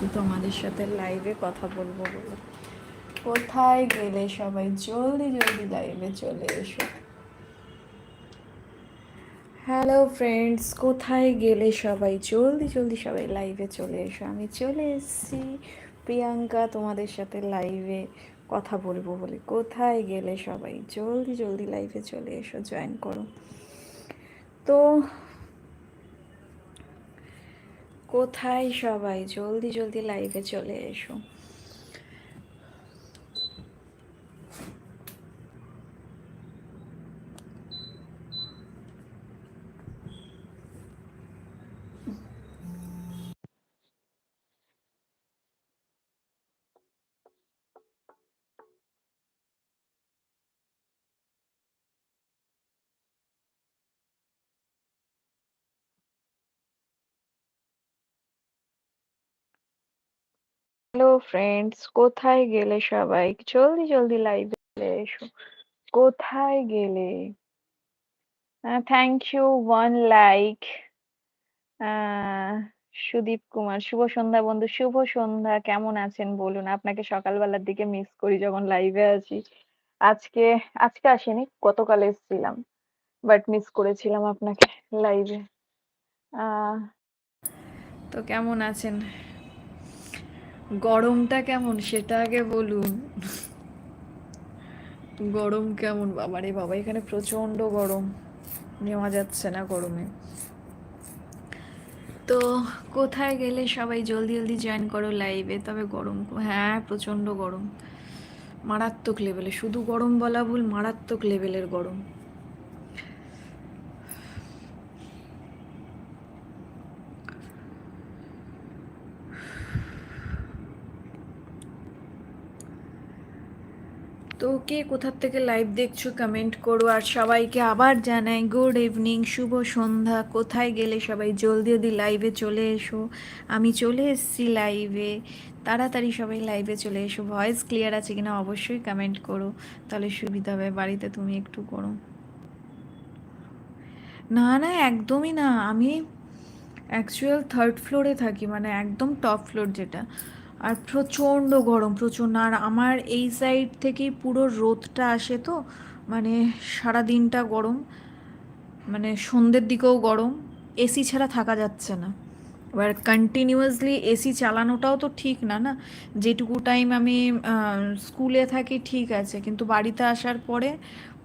এসেছি তোমাদের সাথে লাইভে কথা বলব বলে। কোথায় গেলে সবাই জলদি জলদি লাইভে চলে এসো? হ্যালো ফ্রেন্ডস কোথায় গেলে সবাই জলদি জলদি সবাই লাইভে চলে এসো? আমি চলে এসেছি। প্রিয়াঙ্কা তোমাদের সাথে লাইভে কথা বলব বলে। কোথায় গেলে সবাই জলদি জলদি লাইভে চলে এসো? জয়েন করো। তো কোথায় সবাই? জলদি জলদি লাইভে চলে এসো। হ্যালো ফ্রেন্ডস কোথায় গেলে সবাই? জলদি জলদি লাইভে এসো। কোথায় গেলে? Thank you one like Sudip Kumar, শুভ সন্ধ্যা বন্ধু, শুভ সন্ধ্যা। কেমন আছেন বলুন? আপনাকে সকালবেলার দিকে মিস করি যখন লাইভে আছি। আজকে আজকে আসেনি, গতকাল এসেছিলাম বাট মিস করেছিলাম আপনাকে লাইভে তো কেমন আছেন? গরমটা কেমন? সেটা আগে বলুন। গরম কেমন? বাবা রে বাবা, এখানে প্রচণ্ড গরম। নেওয়া যাচ্ছে না গরমে। তো কোথায় গেলে সবাই জলদি জলদি জয়েন করো লাইভে তবে গরম হ্যাঁ প্রচণ্ড গরম। মারাত্মক লেভেলে শুধু গরম বলা ভুল, মারাত্মক লেভেলের গরম। তো কে কোথার থেকে লাইভ দেখছ? কমেন্ট করো আর সবাইকে আবার জানাই গুড ইভিনিং শুভ সন্ধ্যা। কোথায় গেলে সবাই? জলদি জলদি লাইভে চলে এসো। আমি চলে এসেছি লাইভে তাড়াতাড়ি সবাই লাইভে চলে এসো। ভয়েস ক্লিয়ার আছে কিনা অবশ্যই কমেন্ট করো। তাহলে সুবিধা হবে। বাড়িতে তুমি একটু করো। না না, একদমই না। আমি অ্যাকচুয়াল থার্ড ফ্লোরে থাকি মানে একদম টপ ফ্লোর যেটা। আর প্রচণ্ড গরম, প্রচণ্ড। আর আমার এই সাইড থেকেই পুরো রোদটা আসে তো মানে সারা দিনটা গরম মানে সন্ধ্যের দিকেও গরম এসি ছাড়া থাকা যাচ্ছে না। এবার কন্টিনিউয়াসলি এসি চালানোটাও তো ঠিক না না? যেটুকু টাইম আমি স্কুলে থাকি ঠিক আছে, কিন্তু বাড়িতে আসার পরে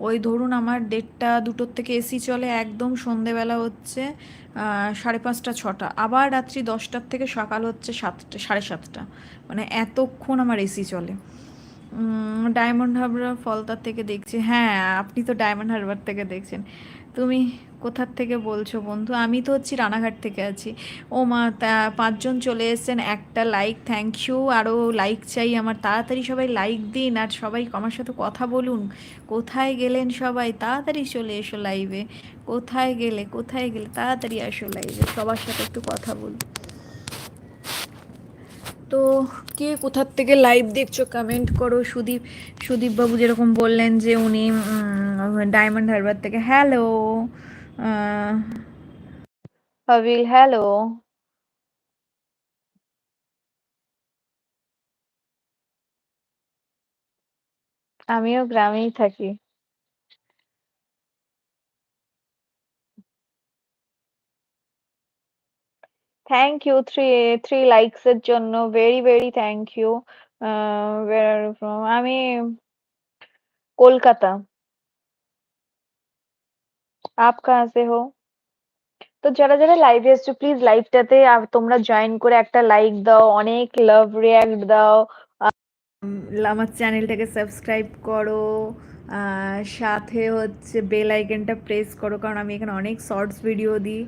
ওই ধরুন আমার দেড়টা দুটোর থেকে এসি চলে, একদম সন্ধেবেলা হচ্ছে সাড়ে পাঁচটা, ছটা। আবার রাত্রি দশটার থেকে সকাল হচ্ছে সাতটা, সাড়ে সাতটা। মানে এতক্ষণ আমার এসি চলে। ডায়মন্ড হারবার ফলতার থেকে দেখছি হ্যাঁ আপনি তো ডায়মন্ড হারবার থেকে দেখছেন। তুমি কোথার থেকে বলছো বন্ধু? আমি তো হচ্ছি রানাঘাট থেকে আছি। ও মা, তা পাঁচজন চলে এসেছেন, একটা লাইক থ্যাংক ইউ আরও লাইক চাই আমার। তাড়াতাড়ি সবাই লাইক দিন আর সবাই আমার সাথে কথা বলুন। কোথায় গেলেন সবাই? তাড়াতাড়ি চলে এসো লাইভে কোথায় গেলে? কোথায় গেলে? তাড়াতাড়ি আসো লাইভে সবার সাথে একটু কথা বলুন। তো কে কোথার থেকে লাইভ দেখছ? কমেন্ট করো। সুদীপ, সুদীপবাবু যেরকম বললেন যে উনি ডায়মন্ড হারবার থেকে। Hello Habil, hello. আমিও গ্রামেই থাকি। Thank you three three likes এর জন্য। ভেরি ভেরি থ্যাংক ইউ আমি কলকাতা। আপ কাহা সে হো তো যারা যারা লাইভে এসছো প্লিজ লাইভটাতে তোমরা জয়েন করে একটা লাইক দাও অনেক লাভ রিয়াক্ট দাও আমার চ্যানেলটাকে সাবস্ক্রাইব করো সাথে হচ্ছে বেল আইকনটা প্রেস করো কারণ আমি এখানে অনেক শর্টস ভিডিও দিই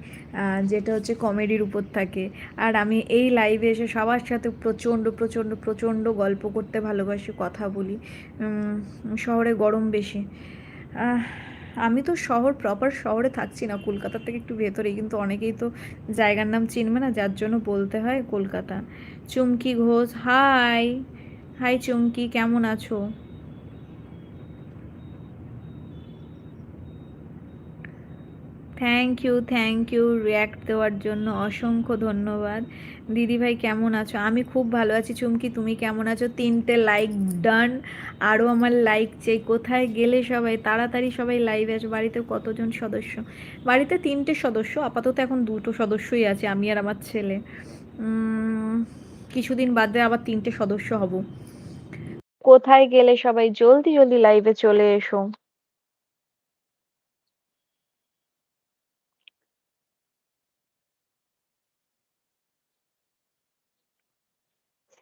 যেটা হচ্ছে কমেডির উপর থাকে। আর আমি এই লাইভে এসে সবার সাথে প্রচণ্ড প্রচণ্ড প্রচণ্ড গল্প করতে ভালোবাসি, কথা বলি। শহরে গরম বেশি। আমি তো শহর প্রপার শহরে থাকছি না, কলকাতার থেকে একটু ভেতরে কিন্তু অনেকেই তো জায়গার নাম চিনবে না, যার জন্য বলতে হয় কলকাতা। চুমকি ঘোষ হাই হাই চুমকি, কেমন আছো? Thank you thank you react দেওয়ার জন্য অসংখ্য ধন্যবাদ। দিদিভাই কেমন আছো? আমি খুব ভালো আছি, চুমকি, তুমি কেমন আছো? তিনটে লাইক ডান আরও আমার লাইক চাই কোথায় গেলে সবাই, তাড়াতাড়ি সবাই লাইভে আসো বাড়িতে কতজন সদস্য? বাড়িতে তিনটে সদস্য, আপাতত এখন দুটো সদস্যই আছে, আমি আর আমার ছেলে। কিছুদিন বাদে আবার তিনটে সদস্য হব। কোথায় গেলে সবাই? জলদি জলদি লাইভে চলে এসো।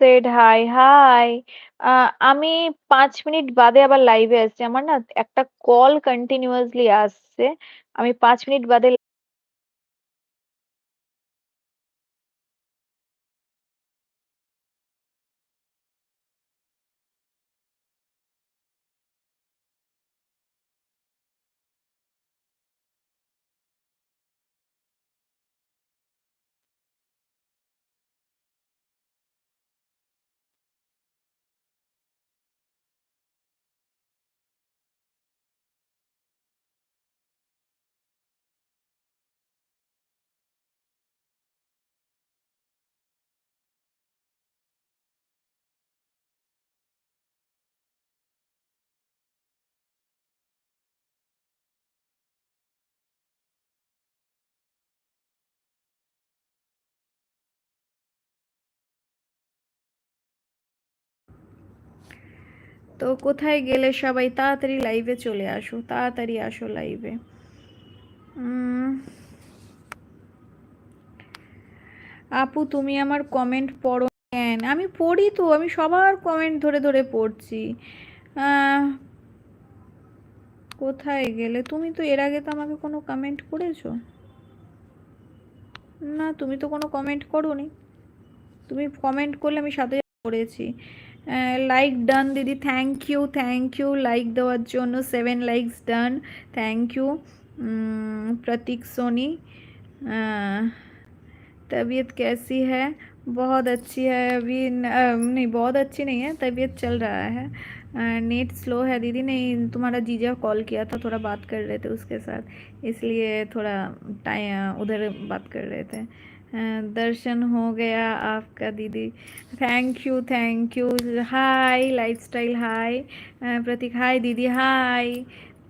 সেড হাই হাই আমি পাঁচ মিনিট বাদে আবার লাইভে আসছি। আমার না একটা কল কন্টিনিউয়াসলি আসছে। আমি পাঁচ মিনিট বাদে তো কোথায় গেলে সবাই তাড়াতাড়ি লাইভে চলে আসো তাড়াতাড়ি আসো লাইভে আপু, তুমি আমার কমেন্ট পড়ো কেন? আমি পড়ি তো, আমি সবার কমেন্ট ধরে ধরে পড়ছি। কোথায় গেলে? তুমি তো এর আগে তো আমাকে কোনো কমেন্ট করেছ? না, তুমি তো কোনো কমেন্ট করো নি তুমি কমেন্ট করলে আমি সাথে করেছি লাইক ডান দিদি thank you thank you like দেওয়ার জন্য seven likes done thank you Prateek Soni तबीयत कैसी है बहुत अच्छी है अभी नहीं बहुत अच्छी नहीं है तबीयत चल रहा है नेट स्लो है दीदी नहीं तुम्हारा जीजा कॉल किया था थोड़ा बात कर रहे थे उसके साथ इसलिए थोड़ा टाइम उधर बात कर रहे थे दर्शन हो गया आपका दीदी। Thank you thank you hi lifestyle hi Pratik hi दीदी हाय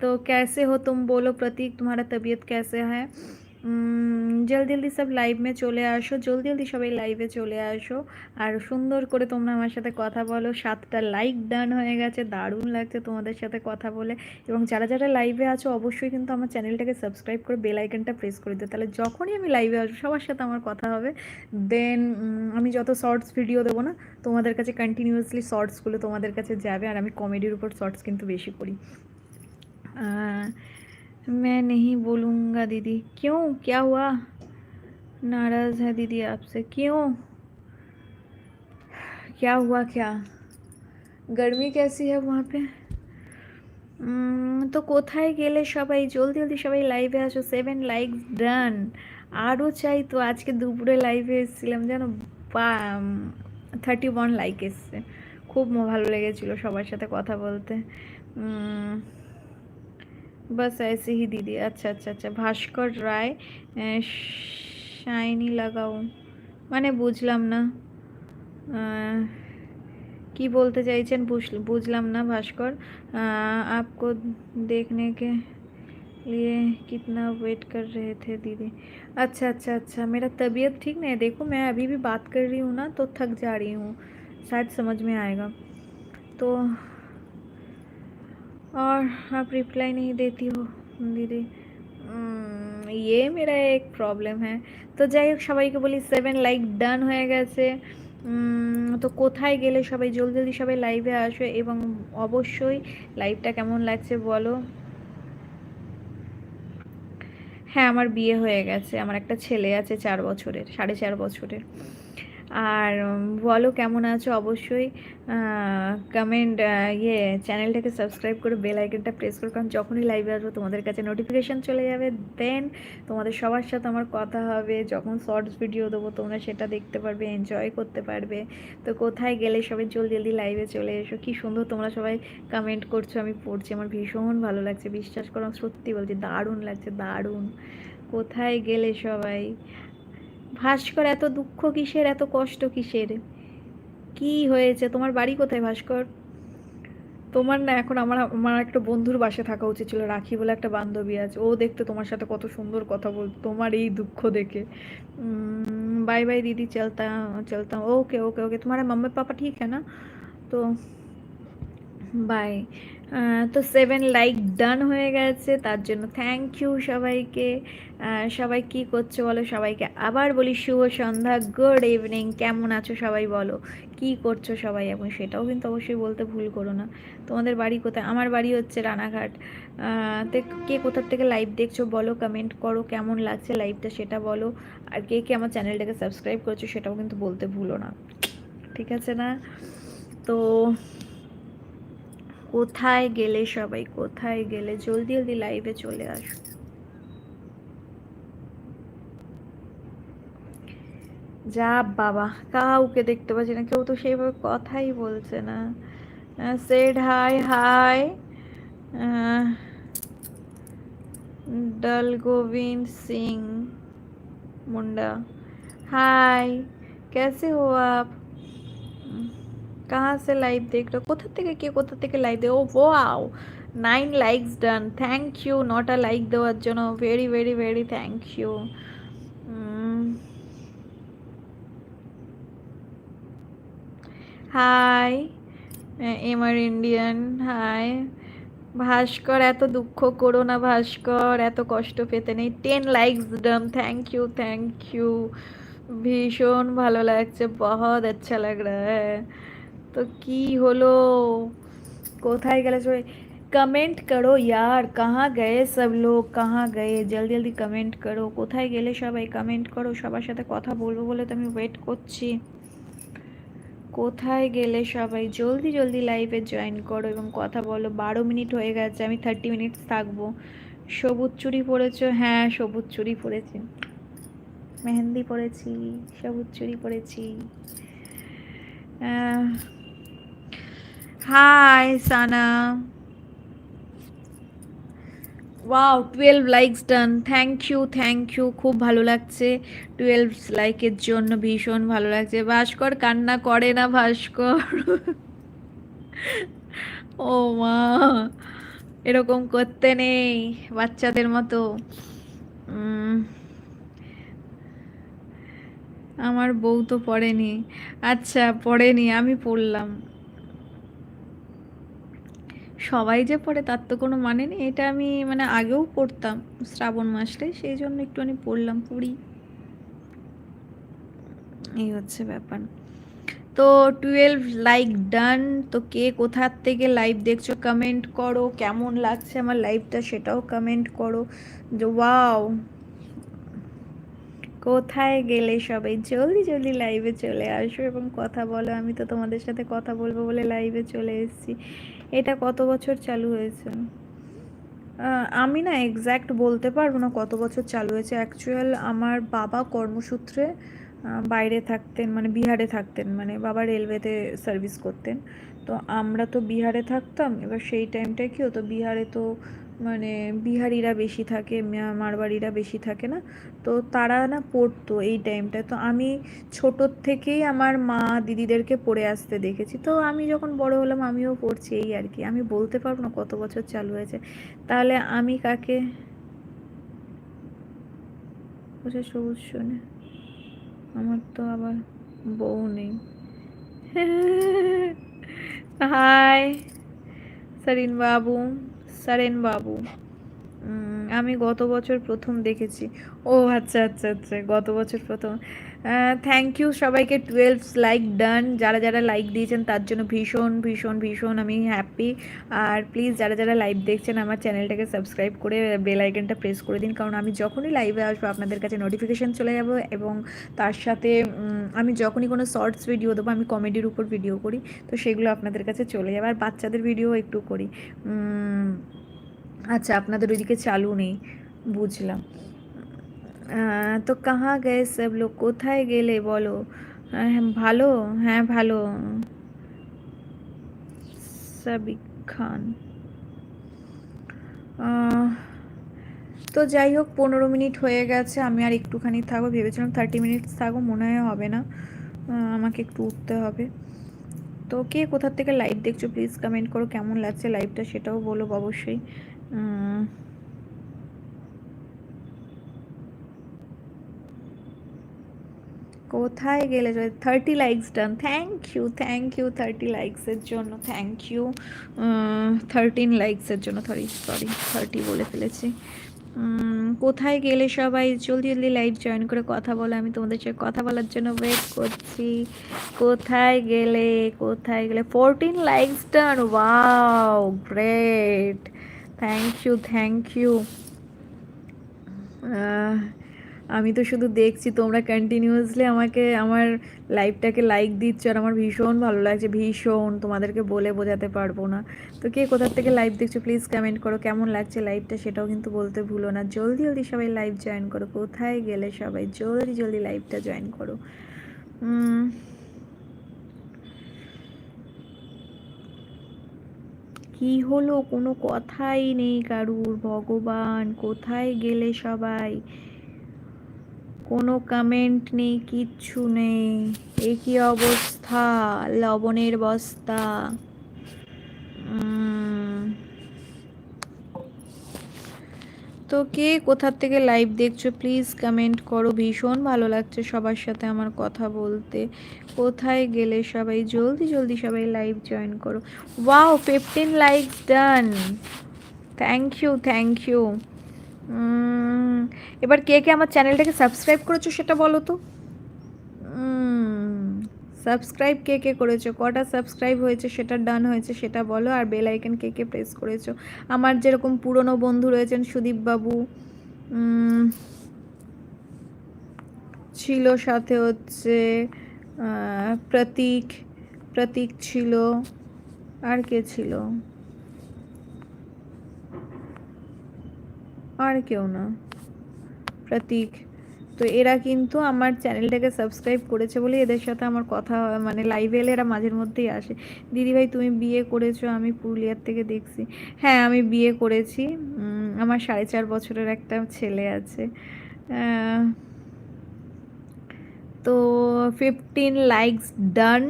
तो कैसे हो तुम? बोलो प्रतीक, तुम्हारा तबीयत कैसे है? জলদি জলদি সব লাইভে চলে আসো জলদি জলদি সবাই লাইভে চলে আসো। আর সুন্দর করে তোমরা আমার সাথে কথা বলো। সাতটা লাইক ডান হয়ে গেছে, দারুণ লাগছে তোমাদের সাথে কথা বলে। এবং যারা যারা লাইভে আছো, অবশ্যই কিন্তু আমার চ্যানেলটাকে সাবস্ক্রাইব করে বেল আইকনটা প্রেস করে দিও। তাহলে যখনই আমি লাইভে আসব, সবার সাথে আমার কথা হবে। দেন আমি যত শর্টস ভিডিও দেবো না, তোমাদের কাছে কন্টিনিউয়াসলি শর্টসগুলো তোমাদের কাছে যাবে। আর আমি কমেডির উপর শর্টস কিন্তু বেশি করি। मैं नहीं बोलूँगा दीदी क्यों क्या हुआ नाराज़ है दीदी आपसे क्यों क्या हुआ क्या गर्मी कैसी है वहाँ पे তো কোথায় গেলে সবাই জলদি জলদি সবাই লাইভে আসো সেভেন লাইকস ডান আরও চাই তো আজকে দুপুরে লাইভে এসেছিলাম জানো বা থার্টি ওয়ান লাইক এসছে খুব ভালো লেগেছিলো সবার সাথে কথা বলতে बस ऐसे ही दीदी अच्छा अच्छा अच्छा ভাস্কর রায় শাইনি লাগাও মানে বুঝলাম না কি বলতে চাইছেন বুঝলাম না भास्कर आपको देखने के लिए कितना वेट कर रहे थे दीदी अच्छा अच्छा अच्छा मेरा तबीयत ठीक नहीं है देखो मैं अभी भी बात कर रही हूँ ना तो थक जा रही हूँ शायद समझ में आएगा तो और आप रिप्लाई नहीं देती हो दीदी ये मेरा एक प्रॉब्लम है তো যাই হোক সবাইকে বলি সেভেন লাইক ডান হয়ে গেছে তো কোথায় গেলে সবাই জলদি জলদি সবাই লাইভে আসবে এবং অবশ্যই লাইভটা কেমন লাগছে বলো হ্যাঁ আমার বিয়ে হয়ে গেছে আমার একটা ছেলে আছে চার বছরের সাড়ে চার বছরের আর বলো কেমন আছো? অবশ্যই কমেন্ট ইয়ে চ্যানেলটাকে সাবস্ক্রাইব করে বেল আইকনটা প্রেস করো। কারণ যখনই লাইভে আসব, তোমাদের কাছে নোটিফিকেশান চলে যাবে। দেন তোমাদের সবার সাথে আমার কথা হবে। যখন শর্টস ভিডিও দেবো, তোমরা সেটা দেখতে পারবে এনজয় করতে পারবে। তো কোথায় গেলে সবাই জলদি জলদি লাইভে চলে এসো? কি সুন্দর তোমরা সবাই কমেন্ট করছ, আমি পড়ছি। আমার ভীষণ ভালো লাগছে। বিশ্বাস করো সত্যি বলছি, দারুণ লাগছে, দারুণ। কোথায় গেলে সবাই? ভাস্কর, এত দুঃখ কিসের, এত কষ্ট কিসের? কি হয়েছে? তোমার বাড়ি কোথায় ভাস্কর? তোমার না এখন আমার আমার একটা বন্ধুর বাসে থাকা উচিত ছিল, রাখি বলে একটা বান্ধবী আছে। ও দেখতে তোমার সাথে কত সুন্দর কথা বল, তোমার এই দুঃখ দেখে। বাই বাই দিদি চলতাম চলতাম ওকে ওকে ওকে তোমার মাম্মা পাপা ঠিক হ্যাঁ না? তো বাই তো সেভেন লাইক ডান হয়ে গেছে, তার জন্য থ্যাংক ইউ সবাইকে। সবাই কি করছ বলো? সবাইকে আবার বলি শুভ সন্ধ্যা গুড ইভিনিং কেমন আছো সবাই বলো? কি করছ সবাই? এখন সেটাও কিন্তু অবশ্যই বলতে ভুল করো না। তোমাদের বাড়ি কোথায়? আমার বাড়ি হচ্ছে রানাঘাট। তে কে কোথার থেকে লাইভ দেখছ বলো? কমেন্ট করো কেমন লাগছে লাইভটা সেটা বলো। আর কে কে আমার চ্যানেলটাকে সাবস্ক্রাইব করছ সেটাও কিন্তু বলতে ভুলো না। ঠিক আছে না? তো কোথায় গেলে সবাই কোথায় গেলে জলদি জলদি লাইভে চলে আসো যা বাবা কাউকে দেখতে পাচ্ছি না কেউ তো সেইভাবে কথাই বলছে না সেড হাই হাই डल गोविंद सिंह मुंडा हाय कैसे हो आप कहाँ से लाइव देख रहे हो কোথা থেকে কে কোথা থেকে লাইভ দেয় ও wow nine likes done thank you not a like দেওয়ার জন্য very very very thank you hi MR Indian hi Bhaskar এত দুঃখ করো না ভাস্কর এত কষ্ট পেতে নেই ten likes done thank you thank you ভীষণ ভালো লাগছে বহুত আচ্ছা লাগ রা হ্যায় তো কি হলো? কোথায় গেলে সবাই? কমেন্ট করো ইয়ার কাহা গে সব লোক কাহা গয়ে জলদি জলদি কমেন্ট করো। কোথায় গেলে সবাই কমেন্ট করো? সবার সাথে কথা বলব বলে তো আমি ওয়েট করছি। কোথায় গেলে সবাই? জলদি জলদি লাইভে জয়েন করো এবং কথা বলো। বারো মিনিট হয়ে গেছে, আমি থার্টি মিনিটস থাকব। সবুজ চুরি পরেছো? হ্যাঁ সবুজ চুরি পরেছি। মেহেন্দি পরেছি, সবুজ চুরি পরেছি। Hi Sana wow twelve likes done thank you thank you খুব ভালো লাগছে। টুয়েলভ লাইকের জন্য ভীষণ ভালো লাগছে। ভাস্কর, কান্না করে না ভাস্কর। ও মা, এরকম করতে নেই বাচ্চাদের মতো। আমার বউ তো পড়েনি। আচ্ছা পড়েনি, আমি পড়লাম। সবাই যে পড়ে তার তো কোনো মানে নেই। এটা আমি মানে আগেও পড়তাম শ্রাবণ মাসটাই সেই জন্য একটুখানি পড়লাম পড়ি। এই হচ্ছে ব্যাপার। তো টুয়েলভ লাইক ডান তো কে কোথার থেকে লাইভ দেখছ কমেন্ট করো, কেমন লাগছে আমার লাইভটা সেটাও কমেন্ট করো। যে ওয়াও কোথায় গেলে সবাই? জলদি জলদি লাইভে চলে আসো এবং কথা বলো। আমি তো তোমাদের সাথে কথা বলব বলে লাইভে চলে এসেছি। এটা কত বছর চালু হয়েছে? আমি না এক্স্যাক্ট বলতে পারব না কত বছর চালু হয়েছে। অ্যাকচুয়াল আমার বাবা কর্মসূত্রে বাইরে থাকতেন মানে বিহারে থাকতেন মানে বাবা রেলওয়েতে সার্ভিস করতেন। তো আমরা তো বিহারে থাকতাম, এবার সেই টাইমটায় কি হতো? বিহারে তো মানে বিহারিরা বেশি থাকে মারবাড়িরা বেশি থাকে না। তো তারা না পড়তো এই টাইমটায় তো আমি ছোটোর থেকেই আমার মা দিদিদেরকে পড়ে আসতে দেখেছি। তো আমি যখন বড় হলাম আমিও পড়ছি এই আর কি। আমি বলতে পারব না কত বছর চালু হয়েছে। তাহলে আমি কাকে সবুজ শুনে আমার তো আবার বউ নেই। হাই সরিন বাবু। সারেন বাবু। আমি গত বছর প্রথম দেখেছি। ও আচ্ছা আচ্ছা আচ্ছা গত বছর প্রথম। থ্যাংক ইউ সবাইকে টুয়েলভ লাইক ডান যারা যারা লাইক দিয়েছেন, তার জন্য ভীষণ ভীষণ ভীষণ আমি হ্যাপি আর প্লিজ যারা যারা লাইভ দেখছেন, আমার চ্যানেলটাকে সাবস্ক্রাইব করে বেল আইকনটা প্রেস করে দিন। কারণ আমি যখনই লাইভে আসব, আপনাদের কাছে নোটিফিকেশান চলে যাব এবং তার সাথে আমি যখনই কোনো শর্টস ভিডিও দেবো, আমি কমেডির উপর ভিডিও করি। তো সেগুলো আপনাদের কাছে চলে যাবে। আর বাচ্চাদের ভিডিও একটু করি। আচ্ছা আপনাদের ওইদিকে চালু নেই, বুঝলাম। তো কাহা গে সব লোক? কোথায় গেলে বলো? আহ, ভালো? হ্যাঁ ভালো। সাবিক খান। তো যাই হোক পনেরো মিনিট হয়ে গেছে আমি আর একটুখানি থাকব। ভেবেছিলাম থার্টি মিনিটস থাকব মনে হয় হবে না। আমাকে একটু উঠতে হবে। তো কে কোথার থেকে লাইভ দেখছ? প্লিজ কমেন্ট করো কেমন লাগছে লাইভটা সেটাও বলো অবশ্যই। কোথায় গেলে thirty likes done thank you thank you thirty লাইকসের জন্য থ্যাংক ইউ থার্টিন লাইকসের জন্য সরি সরি থার্টি বলে ফেলেছি। কোথায় গেলে সবাই জলদি জলদি লাইভ জয়েন করে কথা বলো? আমি তোমাদের সাথে কথা বলার জন্য ওয়েট করছি। কোথায় গেলে কোথায় গেলে? Fourteen likes done wow great thank you thank you আমি তো শুধু দেখছি, তোমরা কন্টিনিউয়াসলি আমাকে, আমার লাইভটাকে লাইক দিচ্ছ আর আমার ভীষণ ভালো লাগছে, ভীষণ, তোমাদেরকে বলে বোঝাতে পারব না। তো কে কোথার থেকে লাইভ দেখছ প্লিজ কমেন্ট করো, কেমন লাগছে লাইভটা সেটাও কিন্তু বলতে ভুলো না। জলদি জলদি সবাই লাইভ জয়েন করো, কোথায় গেলে সবাই? জলদি জলদি লাইভটা জয়েন করো। কি হলো? কোনো কথাই নেই কারুর, ভগবান, কোথায় গেলে সবাই? কোনো কমেন্ট নেই, কিচ্ছু নেই। এ কি অবস্থা, লবণের বস্তা। তো কে কোথার থেকে লাইভ দেখছ? প্লিজ কমেন্ট করো, ভীষণ ভালো লাগছে সবার সাথে আমার কথা বলতে। কোথায় গেলে সবাই? জলদি জলদি সবাই লাইভ জয়েন করো। Wow fifteen likes done thank you thank you এবার কে কে আমার চ্যানেলটাকে সাবস্ক্রাইব করেছ সেটা বলো তো? সাবস্ক্রাইব কে কে করেছ? কটা সাবস্ক্রাইব হয়েছে সেটা ডান হয়েছে সেটা বলো, আর বেল আইকন কে কে প্রেস করেছ? আমার যেরকম পুরনো বন্ধু রয়েছেন সুদীপ বাবু ছিল সাথে হচ্ছে প্রতীক প্রতীক ছিল, আর কে ছিল? আর কেউ না। প্রতীক। তো এরা কিন্তু আমার চ্যানেলটাকে সাবস্ক্রাইব করেছে বলে এদের সাথে আমার কথা হয় মানে লাইভে এলে এরা মাঝের মধ্যেই আসে। দিদিভাই তুমি বিয়ে করেছ, আমি পুরুলিয়ার থেকে দেখছি। হ্যাঁ আমি বিয়ে করেছি। আমার সাড়ে চার বছরের একটা ছেলে আছে। তো ফিফটিন লাইকস ডান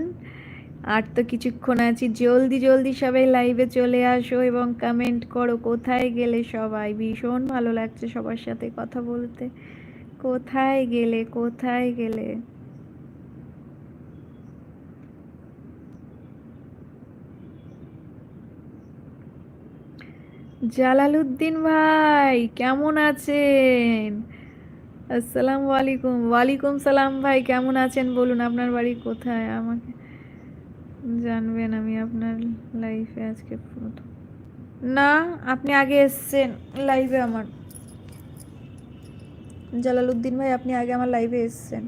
আর তো কিছুক্ষণ আছি। জলদি জলদি সবাই লাইভে চলে আসো এবং কমেন্ট করো কোথায় গেলে সবাই? ভীষণ ভালো লাগছে সবার সাথে কথা বলতে। কোথায় গেলে কোথায় গেলে? জালালউদ্দিন ভাই, কেমন আছেন? আসসালামু আলাইকুম। ওয়ালাইকুম সালাম ভাই, কেমন আছেন? বলুন, আপনার বাড়ি কোথায়? আমাকে জানবেন আমি আপনার লাইফে আজকে প্রথম। না, আপনি আগে এসছেন লাইভে আমার। জালালউদ্দিন ভাই, আপনি আগে আমার লাইভে এসছেন।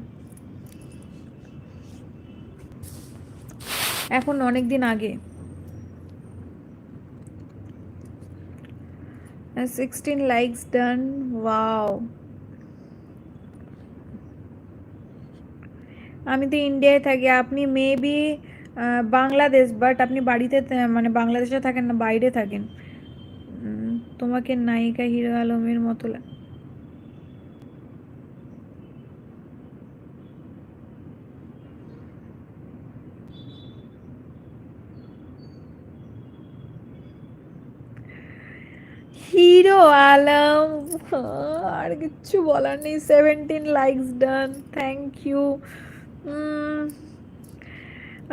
এখন অনেক দিন আগে। সিক্সটিন লাইকস ডান ওয়াও আমি তো ইন্ডিয়ায় থাকি, আপনি মেবি বাংলাদেশ বাট আপনি বাড়িতে মানে বাংলাদেশে থাকেন না, বাইরে থাকেন। তোমাকে নায়িকা হিরো আলমের মতো হিরো আলম? আর কিচ্ছু বলার নেই। Seventeen likes done thank you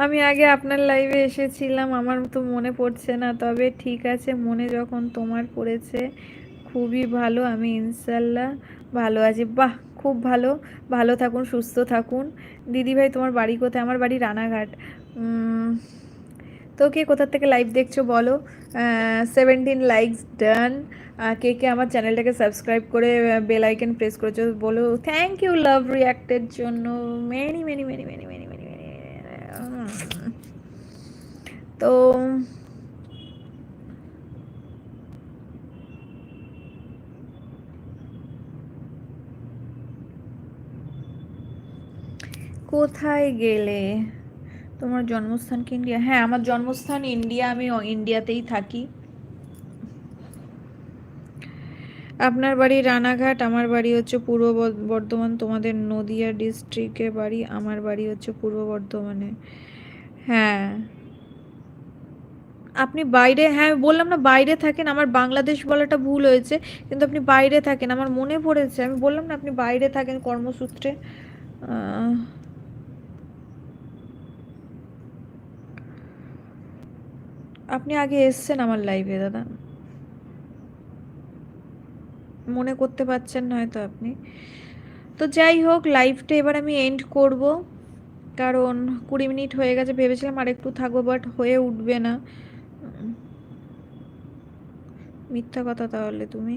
আমি আগে আপনার লাইভে এসেছিলাম, আমার তো মনে পড়ছে না। তবে ঠিক আছে, মনে যখন তোমার পড়েছে, খুবই ভালো। আমি ইনশাল্লাহ ভালো আছি। বাহ, খুব ভালো। ভালো থাকুন, সুস্থ থাকুন। দিদিভাই তোমার বাড়ি কোথায়? আমার বাড়ি রানাঘাট। তো কে কোথার থেকে লাইভ দেখছ বলো? সেভেন্টিন লাইকস ডান কে কে আমার চ্যানেলটাকে সাবস্ক্রাইব করে বেল আইকন প্রেস করেছ বলো? থ্যাংক ইউ লাভ রিয়াক্টের জন্য। Many many many many many many many তো কোথায় গেলে? তোমার জন্মস্থান কি ইন্ডিয়া? হ্যাঁ আমার জন্মস্থান ইন্ডিয়া। আমি ইন্ডিয়াতেই থাকি। আপনার বাড়ি রানাঘাট, আমার বাড়ি হচ্ছে পূর্ব বর্ধ- বর্ধমান। তোমাদের নদিয়া ডিস্ট্রিক্টে বাড়ি, আমার বাড়ি হচ্ছে পূর্ব বর্ধমানে। হ্যাঁ। আপনি বাইরে হ্যাঁ বললাম না বাইরে থাকেন, আমার বাংলাদেশ বলাটা ভুল হয়েছে, কিন্তু আপনি বাইরে থাকেন, আমার মনে পড়েছে, আমি বললাম না আপনি বাইরে থাকেন কর্মসূত্রে আপনি আগে এসছেন আমার লাইভে দাদা। মনে করতে পারছেন না হয়তো আপনি। তো যাই হোক লাইভটা এবার আমি এন্ড করব, কারণ কুড়ি মিনিট হয়ে গেছে, ভেবেছিলাম আর একটু থাকব বাট হয়ে উঠবে না। মিথ্যা কথা তাহলে তুমি?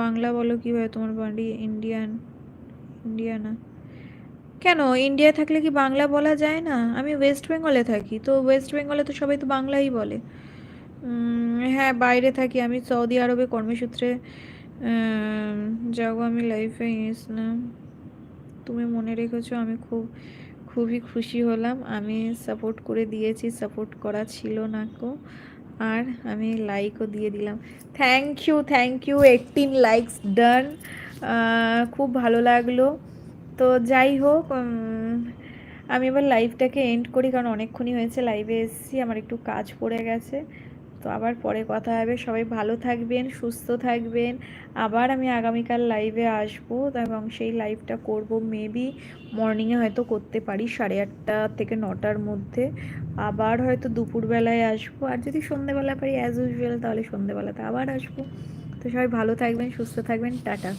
বাংলা বলো কীভাবে? তোমার বাড়ি ইন্ডিয়ান, ইন্ডিয়ানা। কেন? ইন্ডিয়ায় থাকলে কি বাংলা বলা যায় না? আমি ওয়েস্ট বেঙ্গলে থাকি, তো ওয়েস্ট বেঙ্গলে তো সবাই তো বাংলাই বলে। হ্যাঁ বাইরে থাকি আমি, সৌদি আরবে কর্মসূত্রে। যাব আমি লাইফে ইস না। তুমি মনে রেখেছো, আমি খুব, খুবই খুশি হলাম। আমি সাপোর্ট করে দিয়েছি সাপোর্ট করা ছিল না কো আর আমি লাইকও দিয়ে দিলাম। Thank you thank you eighteen likes done খুব ভালো লাগল। তো যাই হোক আমি এবার লাইভটাকে এন্ড করি, কারণ অনেকক্ষণই হয়েছে লাইভে এসেছি, আমার একটু কাজ পড়ে গেছে। তো আবার পরে কথা হবে। সবাই ভালো থাকবেন, সুস্থ থাকবেন। আবার আমি আগামীকাল লাইভে আসব। এবং সেই লাইভটা করব মেবি মর্নিংয়ে হয়তো করতে পারি, সাড়ে আটটা থেকে নটার মধ্যে। আবার হয়তো দুপুরবেলায় আসব। আর যদি সন্ধেবেলা পারি অ্যাজ ইউজুয়াল তাহলে সন্ধেবেলাতে আবার আসব। তো সবাই ভালো থাকবেন, সুস্থ থাকবেন। টাটা।